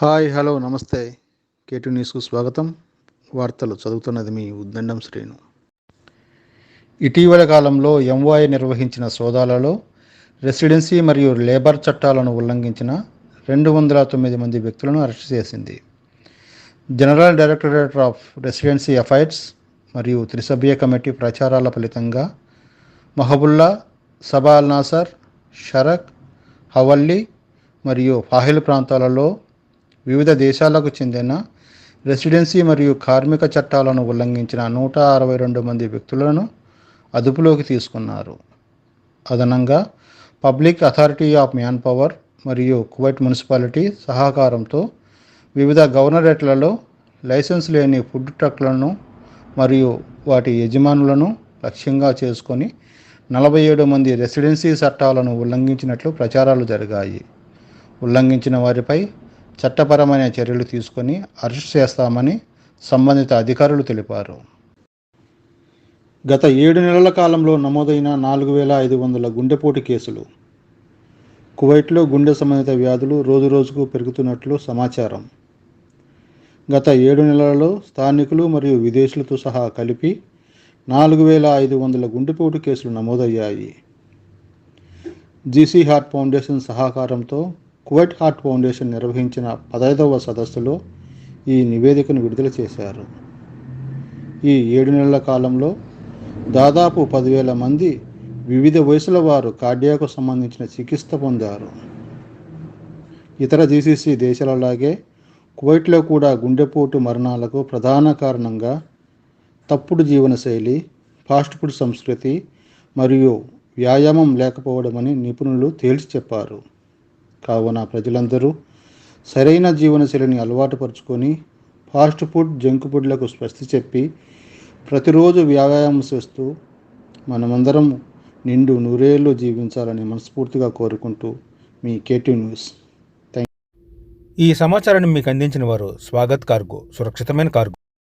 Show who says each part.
Speaker 1: Hi hello నమస్తే. KT న్యూస్కు స్వాగతం. వార్తలు చదువుతున్నది మీ ఉద్దండం శ్రీను. ఇటీవల కాలంలో ఎంవాయ్ నిర్వహించిన సోదాలలో రెసిడెన్సీ మరియు లేబర్ చట్టాలను ఉల్లంఘించిన రెండు వందల తొమ్మిది మంది వ్యక్తులను అరెస్ట్ చేసింది. General directorate of residency affairs మరియు త్రిసభ్య కమిటీ ప్రచారాల ఫలితంగా మహబుల్లా సబాల్ నాసర్ షరక్ హవల్లీ మరియు ఫాహిల్ ప్రాంతాలలో వివిధ దేశాలకు చెందిన రెసిడెన్సీ మరియు కార్మిక చట్టాలను ఉల్లంఘించిన నూట అరవై రెండు మంది వ్యక్తులను అదుపులోకి తీసుకున్నారు. అదనంగా public authority of man power మరియు కువైట్ మున్సిపాలిటీ సహకారంతో వివిధ గవర్నరేట్లలో లైసెన్స్ లేని ఫుడ్ ట్రక్లను మరియు వాటి యజమానులను లక్ష్యంగా చేసుకొని నలభై ఏడు మంది రెసిడెన్సీ చట్టాలను ఉల్లంఘించినట్లు ప్రచారాలు జరిగాయి. ఉల్లంఘించిన వారిపై చట్టపరమైన చర్యలు తీసుకొని అరెస్ట్ చేస్తామని సంబంధిత అధికారులు తెలిపారు. గత ఏడు నెలల కాలంలో నమోదైన నాలుగు వేల ఐదు వందల గుండెపోటు కేసులు. కువైట్లో గుండె సంబంధిత వ్యాధులు రోజురోజుకు పెరుగుతున్నట్లు సమాచారం. గత ఏడు నెలలలో స్థానికులు మరియు విదేశీయులతో సహా కలిపి నాలుగు వేల ఐదు వందల గుండెపోటు కేసులు నమోదయ్యాయి. జీసీ హార్ట్ ఫౌండేషన్ సహకారంతో కువైట్ హార్ట్ ఫౌండేషన్ నిర్వహించిన పదైదవ సదస్సులో ఈ నివేదికను విడుదల చేశారు. ఈ ఏడు నెలల కాలంలో దాదాపు పదివేల మంది వివిధ వయసుల వారు కార్డియాకు సంబంధించిన చికిత్స పొందారు. ఇతర జీసీసీ దేశాలలాగే కువైట్లో కూడా గుండెపోటు మరణాలకు ప్రధాన కారణంగా తప్పుడు జీవనశైలి ఫాస్ట్ ఫుడ్ సంస్కృతి మరియు వ్యాయామం లేకపోవడమని నిపుణులు తేల్చి చెప్పారు. కావున ప్రజలందరూ సరైన జీవనశైలిని అలవాటు పరుచుకొని ఫాస్ట్ ఫుడ్ జంక్ ఫుడ్లకు స్వస్తి చెప్పి ప్రతిరోజు వ్యాయామం చేస్తూ మనమందరం నిండు నూరేళ్ళు జీవించాలని మనస్ఫూర్తిగా కోరుకుంటూ మీ కేటీ న్యూస్.
Speaker 2: ఈ సమాచారాన్ని మీకు అందించిన వారు స్వాగత్ కార్గో సురక్షితమైన కార్గో.